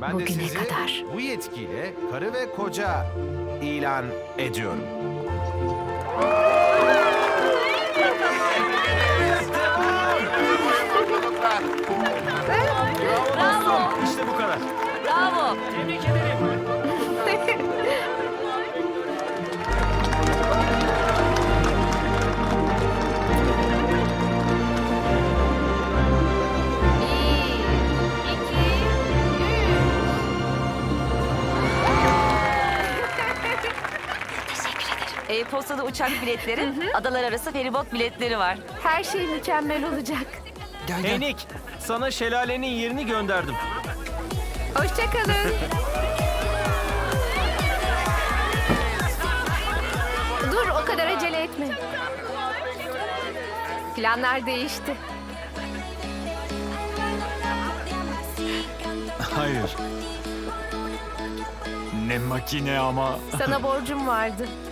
Ben de Bugüne sizi kadar. bu yetkiyle karı ve koca ilan ediyorum. E-postada uçak biletleri, adalar arası feribot biletleri var. Her şey mükemmel olacak. Hey Nick, sana şelalenin yerini gönderdim. Hoşçakalın. Dur o kadar acele etme. Planlar değişti. Hayır. Ne makine ama. Sana borcum vardı.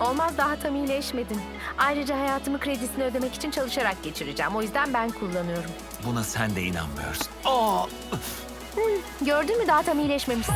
olmaz daha tam iyileşmedin. Ayrıca hayatımı kredisini ödemek için çalışarak geçireceğim. O yüzden ben kullanıyorum. Buna sen de inanmıyorsun. Gördün mü daha tam iyileşmemişsin.